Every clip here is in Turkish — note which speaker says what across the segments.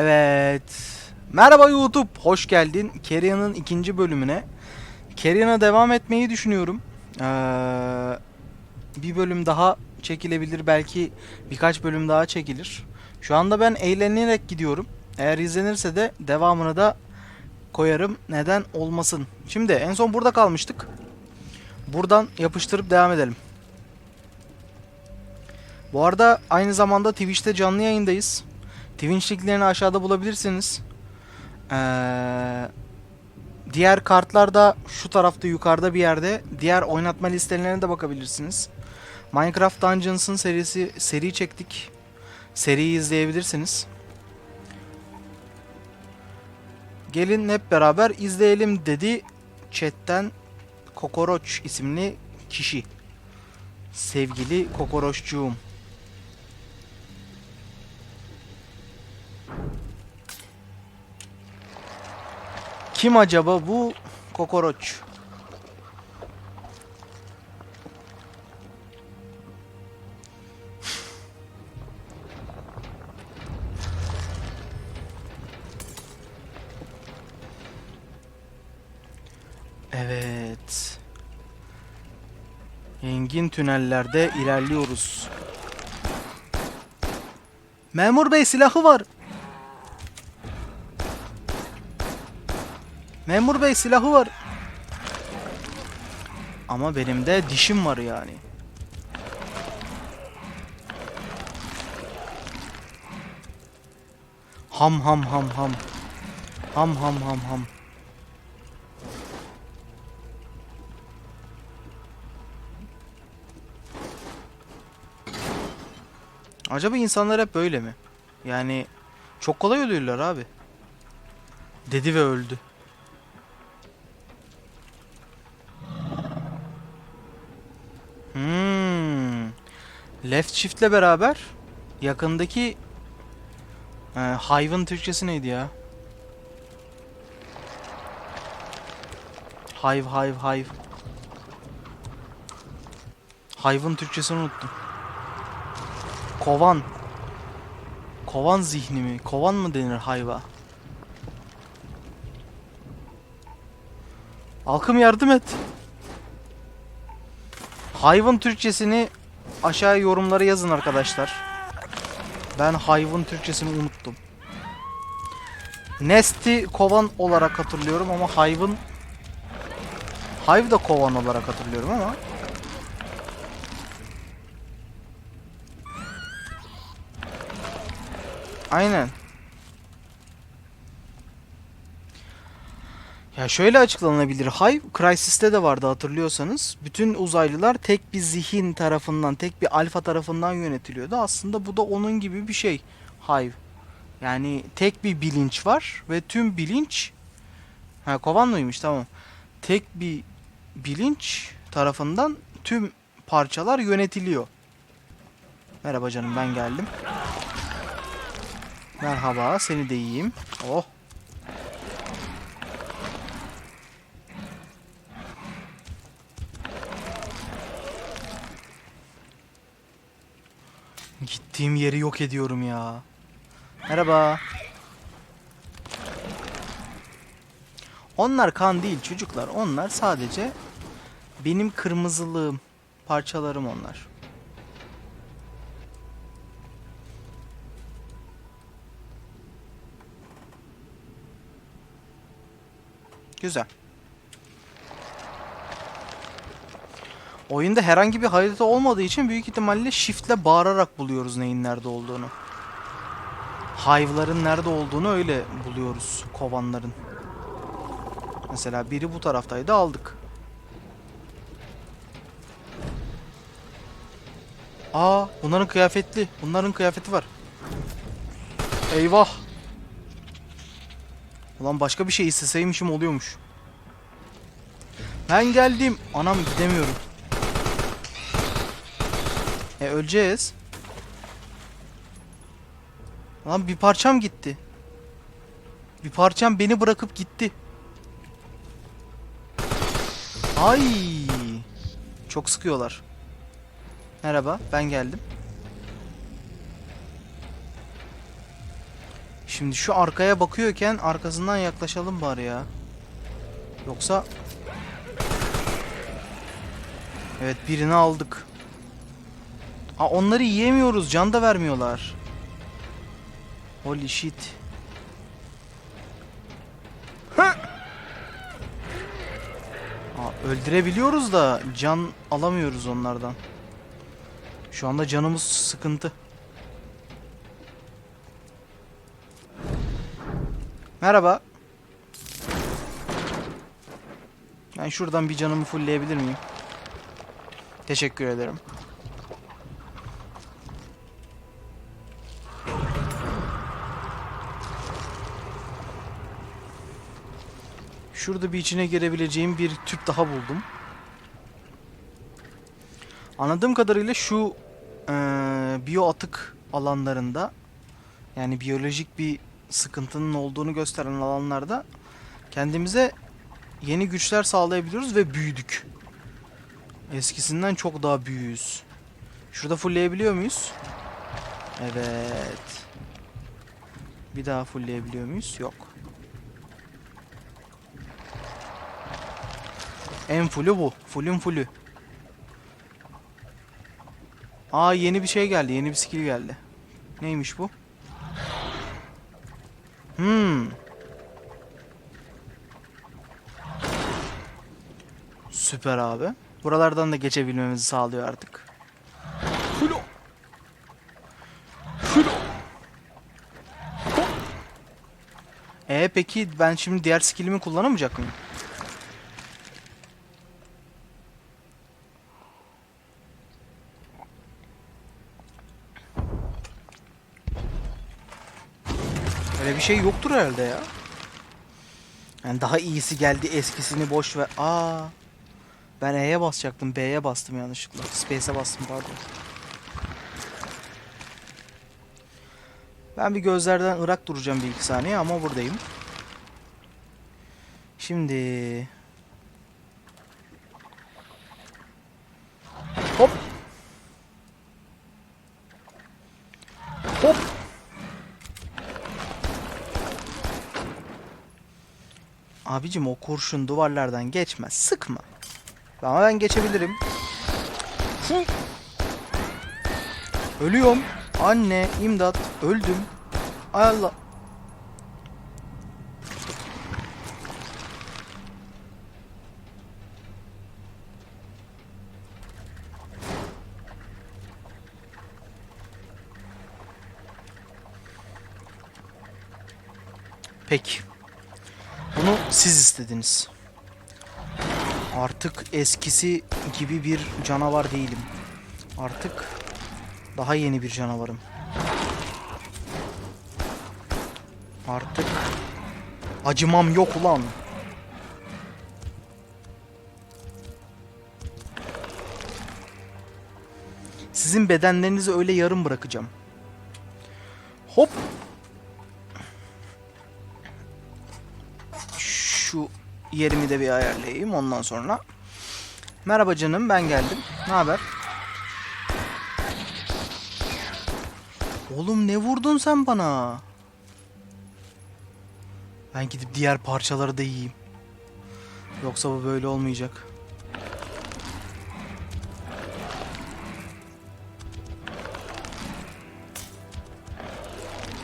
Speaker 1: Evet. Merhaba YouTube. Hoş geldin. Carrion'ın ikinci bölümüne. Carrion'a devam etmeyi düşünüyorum. Ee, bir bölüm daha çekilebilir. Belki birkaç bölüm daha çekilir. Şu anda ben eğlenerek gidiyorum. Eğer izlenirse de devamını da koyarım. Neden olmasın. Şimdi en son burada kalmıştık. Buradan yapıştırıp devam edelim. Bu arada aynı zamanda Twitch'te canlı yayındayız. Twitch linklerini aşağıda bulabilirsiniz. Ee, diğer kartlar da şu tarafta yukarıda bir yerde. Diğer oynatma listelerine de bakabilirsiniz. Minecraft Dungeons'ın serisi seri çektik. Seriyi izleyebilirsiniz. Gelin hep beraber izleyelim dedi chatten Kokoroç isimli kişi. Sevgili Kokoroçcuğum. Kim acaba bu Kokoroç? Evet. Engin tünellerde ilerliyoruz. Memur bey silahı var. Memur bey silahı var. Ama benim de dişim var yani. Ham ham ham ham. Ham ham ham ham. Acaba insanlar hep böyle mi? Yani çok kolay ölüyorlar abi. Dedi ve öldü. Left shift'le beraber yakındaki e, hayvan Türkçesi neydi ya? Hayv hayv hayv. Hayvan Türkçesini unuttum. Kovan. Kovan zihni mi? Kovan mı denir hayva? Halkım yardım et. Hayvan Türkçesini aşağı yorumlara yazın arkadaşlar. Ben hayvan Türkçesini unuttum. Nesti kovan olarak hatırlıyorum ama hayvan Hayv da kovan olarak hatırlıyorum ama Aynen. Ya şöyle açıklanabilir. Hive Crysis'te de vardı hatırlıyorsanız. Bütün uzaylılar tek bir zihin tarafından, tek bir alfa tarafından yönetiliyordu. Aslında bu da onun gibi bir şey. Hive. Yani tek bir bilinç var ve tüm bilinç Ha kovan mıymış tamam. Tek bir bilinç tarafından tüm parçalar yönetiliyor. Merhaba canım ben geldim. Merhaba seni de yiyeyim. Oh. Gittiğim yeri yok ediyorum ya. Merhaba. Onlar kan değil çocuklar. Onlar sadece benim kırmızılığım. Parçalarım onlar. Güzel. Oyunda herhangi bir harita olmadığı için büyük ihtimalle shiftle bağırarak buluyoruz neyin nerede olduğunu. Hive'ların nerede olduğunu öyle buluyoruz kovanların. Mesela biri bu taraftaydı aldık. Aa bunların kıyafetli. Bunların kıyafeti var. Eyvah. Ulan başka bir şey isteseymişim oluyormuş. Ben geldim. Anam gidemiyorum. E öleceğiz. Lan bir parçam gitti. Bir parçam beni bırakıp gitti. Ay! Çok sıkıyorlar. Merhaba, ben geldim. Şimdi şu arkaya bakıyorken arkasından yaklaşalım bari ya. Yoksa Evet birini aldık. Aa, onları yiyemiyoruz. Can da vermiyorlar. Holy shit. Hı! Aa, öldürebiliyoruz da can alamıyoruz onlardan. Şu anda canımız sıkıntı. Merhaba. Ben şuradan bir canımı fullleyebilir miyim? Teşekkür ederim. Şurada bir içine girebileceğim bir tüp daha buldum. Anladığım kadarıyla şu eee biyo atık alanlarında yani biyolojik bir sıkıntının olduğunu gösteren alanlarda kendimize yeni güçler sağlayabiliyoruz ve büyüdük. Eskisinden çok daha büyüğüz. Şurada fullleyebiliyor muyuz? Evet. Bir daha fullleyebiliyor muyuz? Yok. En fullü bu. Fullün fullü. Aa yeni bir şey geldi. Yeni bir skill geldi. Neymiş bu? Hmm. Süper abi. Buralardan da geçebilmemizi sağlıyor artık. Fulo. Fulo. E peki ben şimdi diğer skillimi kullanamayacak mıyım? Bir şey yoktur herhalde ya. Yani daha iyisi geldi eskisini boş ver. Aa. Ben E'ye basacaktım. B'ye bastım yanlışlıkla. Space'e bastım pardon. Ben bir gözlerden ırak duracağım bir iki saniye ama buradayım. Şimdi... Abicim o kurşun duvarlardan geçmez. Sıkma. Ama ben geçebilirim. Ölüyorum. Anne, imdat. Öldüm. Ay Allah. Peki. Siz istediniz. Artık eskisi gibi bir canavar değilim. Artık daha yeni bir canavarım. Artık acımam yok ulan. Sizin bedenlerinizi öyle yarım bırakacağım. Hop. Şu yerimi de bir ayarlayayım ondan sonra. Merhaba canım ben geldim. Ne haber? Oğlum ne vurdun sen bana? Ben gidip diğer parçaları da yiyeyim. Yoksa bu böyle olmayacak.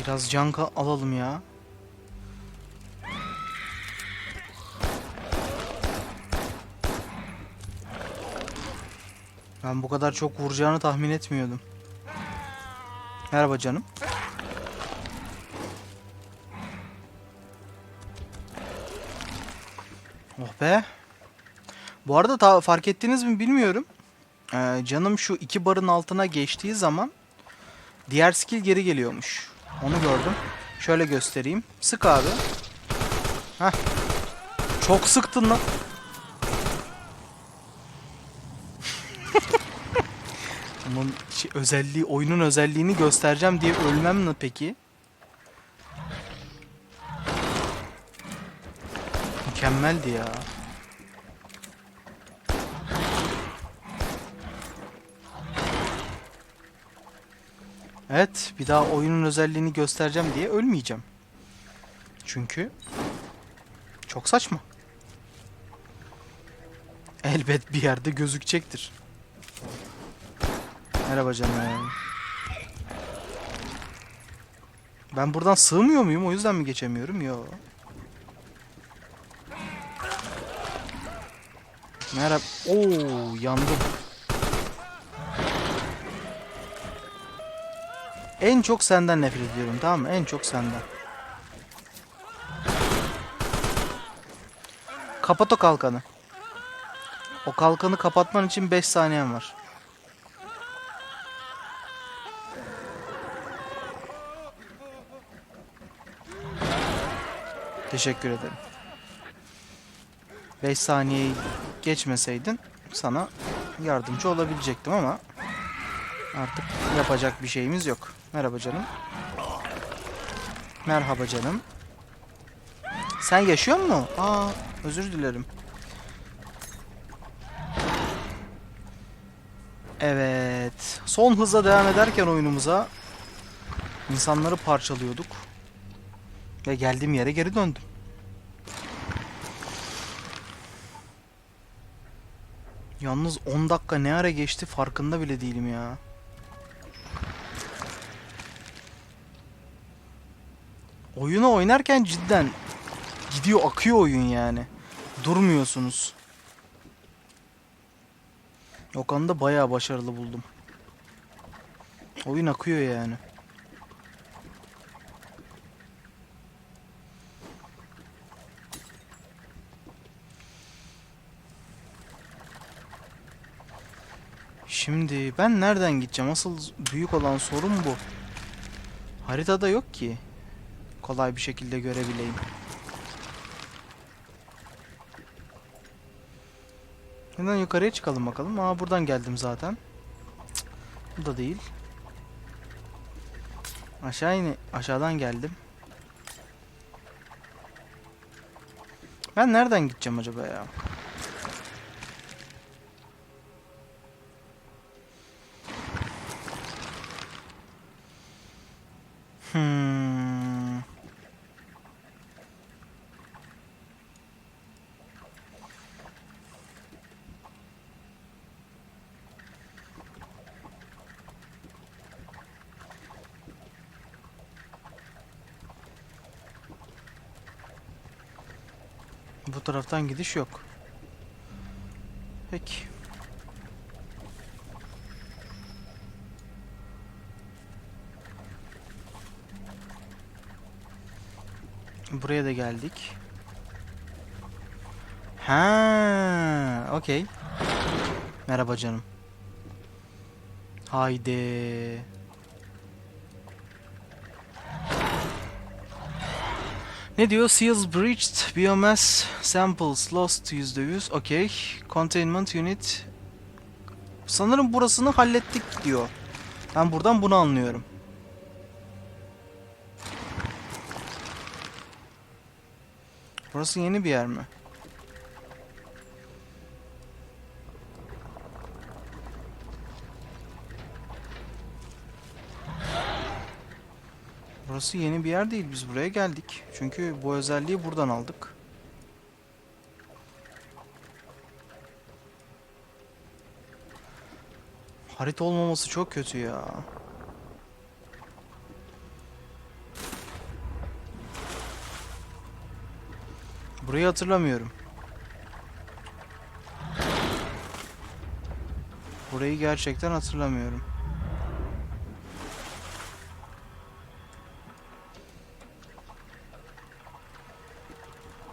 Speaker 1: Biraz can alalım ya. Ben bu kadar çok vuracağını tahmin etmiyordum. Merhaba canım. Oh be. Bu arada ta fark ettiniz mi bilmiyorum. Ee, canım şu iki barın altına geçtiği zaman diğer skill geri geliyormuş. Onu gördüm. Şöyle göstereyim. Sık abi. Heh. Çok sıktın lan. Bunun şey, özelliği, oyunun özelliğini göstereceğim diye ölmem mi peki? Mükemmeldi ya. Evet, bir daha oyunun özelliğini göstereceğim diye ölmeyeceğim. Çünkü çok saçma. Elbet bir yerde gözükecektir. Merhaba canım. Ben buradan sığmıyor muyum? O yüzden mi geçemiyorum? Yo. Merhaba. Oo, yandım. En çok senden nefret ediyorum tamam mı? En çok senden. Kapat o kalkanı. O kalkanı kapatman için 5 saniyen var. Teşekkür ederim. 5 saniyeyi geçmeseydin sana yardımcı olabilecektim ama artık yapacak bir şeyimiz yok. Merhaba canım. Merhaba canım. Sen yaşıyor mu? Aa, özür dilerim. Evet. Son hızla devam ederken oyunumuza insanları parçalıyorduk. Ve geldiğim yere geri döndüm. Yalnız 10 dakika ne ara geçti farkında bile değilim ya. Oyunu oynarken cidden gidiyor akıyor oyun yani. Durmuyorsunuz. O konuda bayağı başarılı buldum. Oyun akıyor yani. Şimdi ben nereden gideceğim? Asıl büyük olan sorun bu. Haritada yok ki. Kolay bir şekilde görebileyim. Hemen yukarıya çıkalım bakalım. Aa buradan geldim zaten. Cık, bu da değil. Aşağı in aşağıdan geldim. Ben nereden gideceğim acaba ya? Hmm. Bu taraftan gidiş yok. Peki. Buraya da geldik. Ha, okey. Merhaba canım. Haydi. Ne diyor? Seals breached, biomass samples lost %100. Okey. Containment unit. Sanırım burasını hallettik diyor. Ben buradan bunu anlıyorum. Burası yeni bir yer mi? Burası yeni bir yer değil. Biz buraya geldik. Çünkü bu özelliği buradan aldık. Harita olmaması çok kötü ya. Burayı hatırlamıyorum. Burayı gerçekten hatırlamıyorum.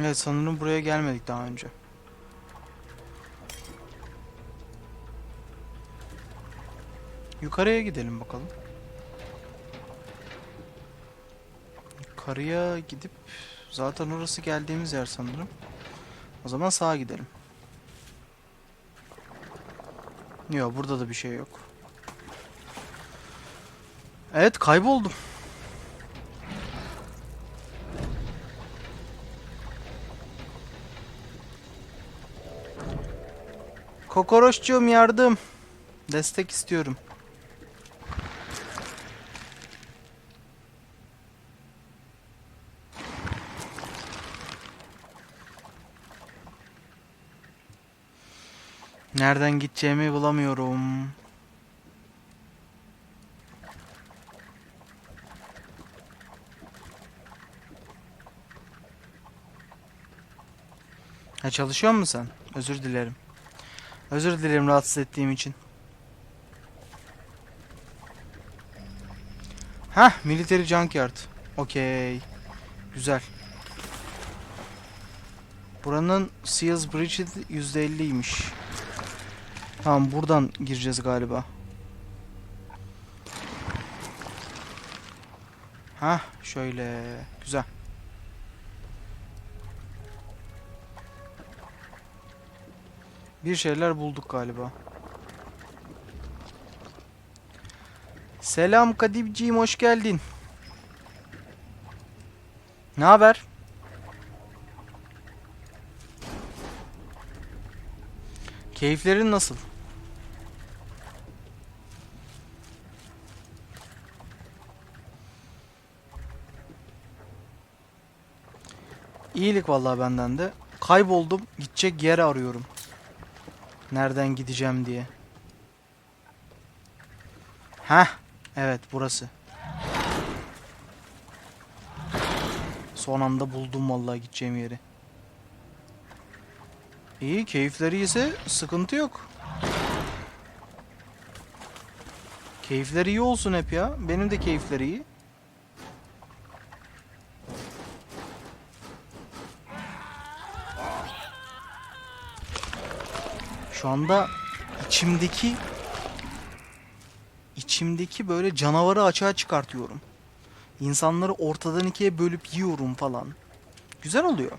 Speaker 1: Evet sanırım buraya gelmedik daha önce. Yukarıya gidelim bakalım. Yukarıya gidip zaten orası geldiğimiz yer sanırım. O zaman sağa gidelim. Yok burada da bir şey yok. Evet kayboldum. Kokoroşçuğum yardım. Destek istiyorum. Nereden gideceğimi bulamıyorum. Ha çalışıyor musun sen? Özür dilerim. Özür dilerim rahatsız ettiğim için. Hah, military junkyard. Okey. Güzel. Buranın Seals Bridge'i %50'ymiş. Tamam buradan gireceğiz galiba. Hah şöyle. Güzel. Bir şeyler bulduk galiba. Selam Kadipciğim hoş geldin. Ne haber? Keyiflerin nasıl? İyilik vallahi benden de. Kayboldum. Gidecek yer arıyorum. Nereden gideceğim diye. Heh. Evet burası. Son anda buldum vallahi gideceğim yeri. İyi keyifleri ise sıkıntı yok. Keyifleri iyi olsun hep ya. Benim de keyifleri iyi. Şu anda içimdeki içimdeki böyle canavarı açığa çıkartıyorum. İnsanları ortadan ikiye bölüp yiyorum falan. Güzel oluyor.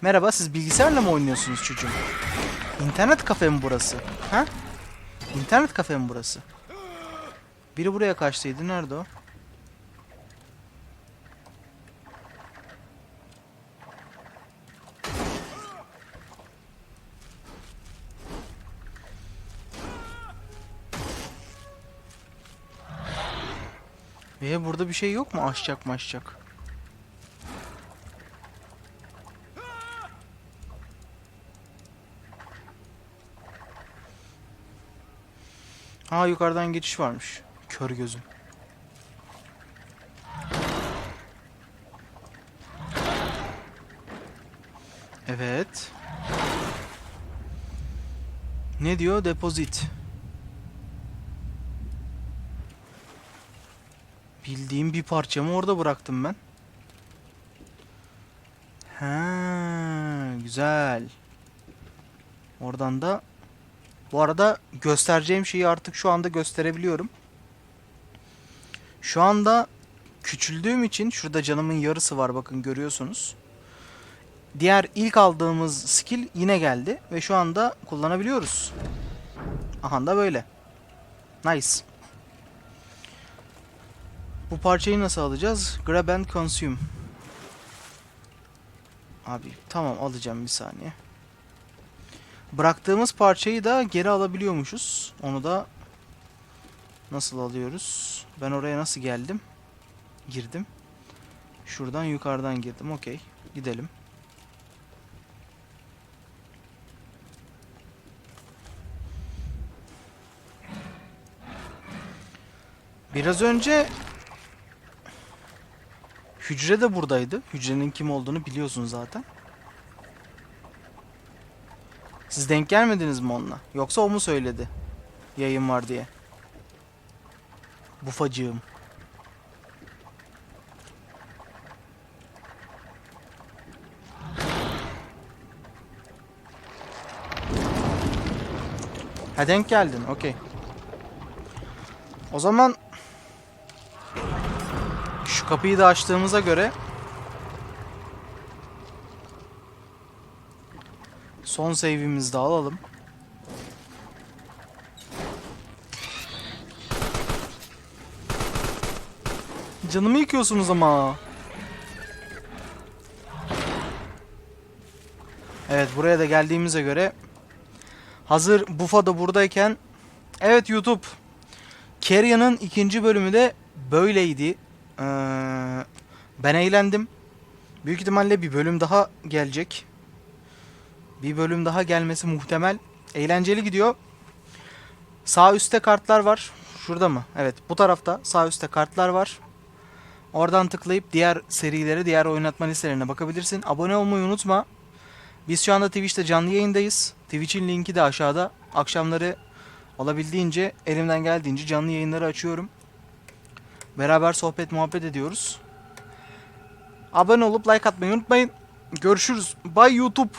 Speaker 1: Merhaba siz bilgisayarla mı oynuyorsunuz çocuğum? İnternet kafe mi burası? Ha? İnternet kafe mi burası? Biri buraya kaçtıydı. Nerede o? Ee burada bir şey yok mu? Aşacak maşacak. Aa yukarıdan geçiş varmış. Kör gözüm. Evet. Ne diyor? Deposit. Bildiğim bir parçamı orada bıraktım ben. Ha, güzel. Oradan da bu arada göstereceğim şeyi artık şu anda gösterebiliyorum. Şu anda küçüldüğüm için şurada canımın yarısı var bakın görüyorsunuz. Diğer ilk aldığımız skill yine geldi ve şu anda kullanabiliyoruz. Aha da böyle. Nice. Bu parçayı nasıl alacağız? Grab and consume. Abi tamam alacağım bir saniye. Bıraktığımız parçayı da geri alabiliyormuşuz. Onu da nasıl alıyoruz? Ben oraya nasıl geldim? Girdim. Şuradan yukarıdan girdim. Okey. Gidelim. Biraz önce hücre de buradaydı. Hücrenin kim olduğunu biliyorsun zaten. Siz denk gelmediniz mi onunla? Yoksa o mu söyledi? Yayın var diye. Bufacığım. Ha denk geldin. Okey. O zaman kapıyı da açtığımıza göre son save'imizi de alalım. Canımı yıkıyorsunuz ama. Evet buraya da geldiğimize göre hazır Bufa da buradayken evet YouTube Carrion'ın ikinci bölümü de böyleydi. Ee, ben eğlendim. Büyük ihtimalle bir bölüm daha gelecek. Bir bölüm daha gelmesi muhtemel. Eğlenceli gidiyor. Sağ üstte kartlar var. Şurada mı? Evet bu tarafta sağ üstte kartlar var. Oradan tıklayıp diğer serilere, diğer oynatma listelerine bakabilirsin. Abone olmayı unutma. Biz şu anda Twitch'te canlı yayındayız. Twitch'in linki de aşağıda. Akşamları olabildiğince, elimden geldiğince canlı yayınları açıyorum. Beraber sohbet muhabbet ediyoruz. Abone olup like atmayı unutmayın. Görüşürüz. Bye YouTube.